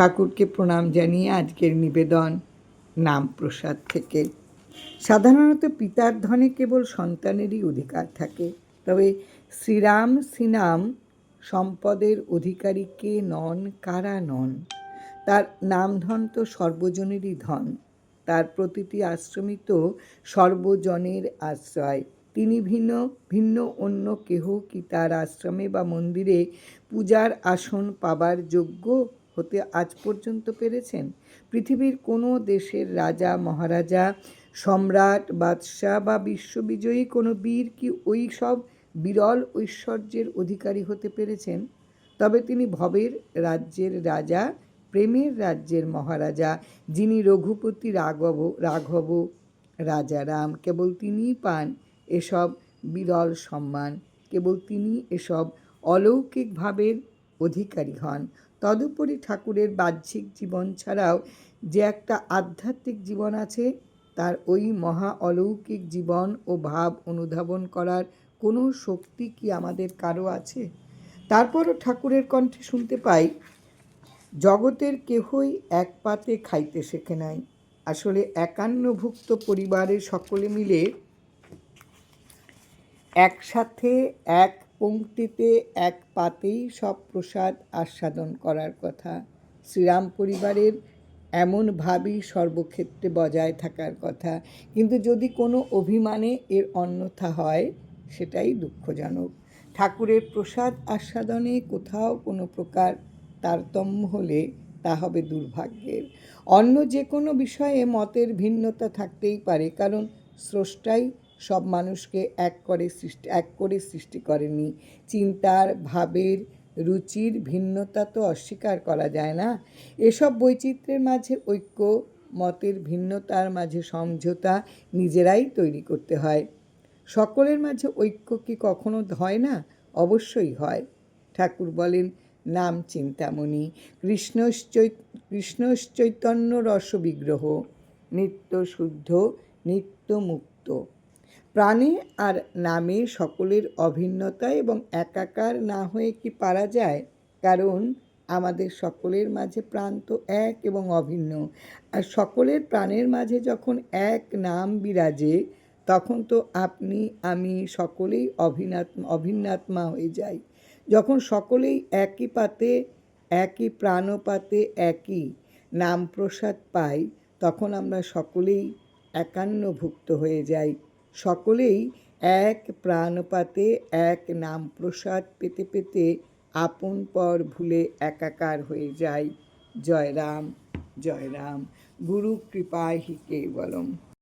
ঠাকুরকে প্রণাম জানিয়ে আজকের নিবেদন নাম প্রসাদ থেকে। সাধারণত পিতার ধনে কেবল সন্তানেরই অধিকার থাকে, তবে শ্রীরাম শ্রীনাম সম্পদের অধিকারী কে নন, কারা নন? তার নামধন তো সর্বজনেরই ধন, তার প্রতিটি আশ্রমই তো সর্বজনের আশ্রয়। তিনি ভিন্ন ভিন্ন অন্য কেহ কি তার আশ্রমে বা মন্দিরে পূজার আসন পাবার যোগ্য? হতে আজ পর্যন্ত পেরেছেন? পৃথিবীর কোনো দেশের রাজা, মহারাজা, সম্রাট, বাদশাহ বা বিশ্ববিজয়ী কোনো বীর কি ওই সব বিরল ঐশ্বর্যের অধিকারী হতে পেরেছেন? তবে তিনি ভবের রাজ্যের রাজা, প্রেমের রাজ্যের মহারাজা, যিনি রঘুপতি রাঘব রাঘব রাজারাম, কেবল তিনিই পান এসব বিরল সম্মান, কেবল তিনি এসব অলৌকিক ভাবের অধিকারী হন। তদুপরি ঠাকুরের বাহ্যিক জীবন ছাড়াও যে একটা আধ্যাত্মিক জীবন আছে, তার ওই মহা অলৌকিক জীবন ও ভাব অনুধাবন করার কোনো শক্তি কি আমাদের কারও আছে? তারপরও ঠাকুরের কণ্ঠে শুনতে পাই, জগতের কেহই এক পাতে খাইতে শেখে নাই। আসলে একান্নভুক্ত পরিবারের সকলে মিলে একসাথে এক পংক্তিতে এক পাতেই সব প্রসাদ আস্বাদন করার কথা। শ্রীরাম পরিবারের এমন ভাবই সর্বক্ষেত্রে বজায় থাকার কথা। কিন্তু যদি কোনো অভিমানে এর অন্যথা হয়, সেটাই দুঃখজনক। ঠাকুরের প্রসাদ আস্বাদনে কোথাও কোনো প্রকার তারতম্য হলে তা হবে দুর্ভাগ্যের। অন্য যে কোনো বিষয়ে মতের ভিন্নতা থাকতেই পারে, কারণ স্রষ্টাই সব মানুষকে এক করে সৃষ্টি, এক করে সৃষ্টি করেনি। চিন্তার, ভাবের রুচির ভিন্নতা তো অস্বীকার করা যায় না। এসব বৈচিত্র্যের মাঝে ঐক্য, মতের ভিন্নতার মাঝে সমঝোতা নিজেরাই তৈরি করতে হয়। সকলের মাঝে ঐক্য কি কখনো হয় না? অবশ্যই হয়। ঠাকুর বলেন, নাম চিন্তামণি, কৃষ্ণশ্চৈ, কৃষ্ণশ্চৈতন্য রসবিগ্রহ, নিত্য শুদ্ধ, নিত্য মুক্ত। প্রাণে আর নামে সকলের অভিন্নতা এবং একাকার না হয়ে কি পারা যায়? কারণ আমাদের সকলের মাঝে প্রাণ তো এক এবং অভিন্ন। আর সকলের প্রাণের মাঝে যখন এক নাম বিরাজে, তখন তো আপনি, আমি সকলেই অভিনাত্মা অভিন্নাত্মা হয়ে যাই। যখন সকলেই একই পাতে, একই প্রাণপাতে একই নাম প্রসাদ পাই, তখন আমরা সকলেই একান্নভুক্ত হয়ে যাই। সকলেই এক প্রাণপাতে, এক নাম প্রসাদ পেতে পেতে আপন পর ভুলে একাকার হয়ে যায় জয় রাম জয় রাম গুরু কৃপায় হি কেবলম।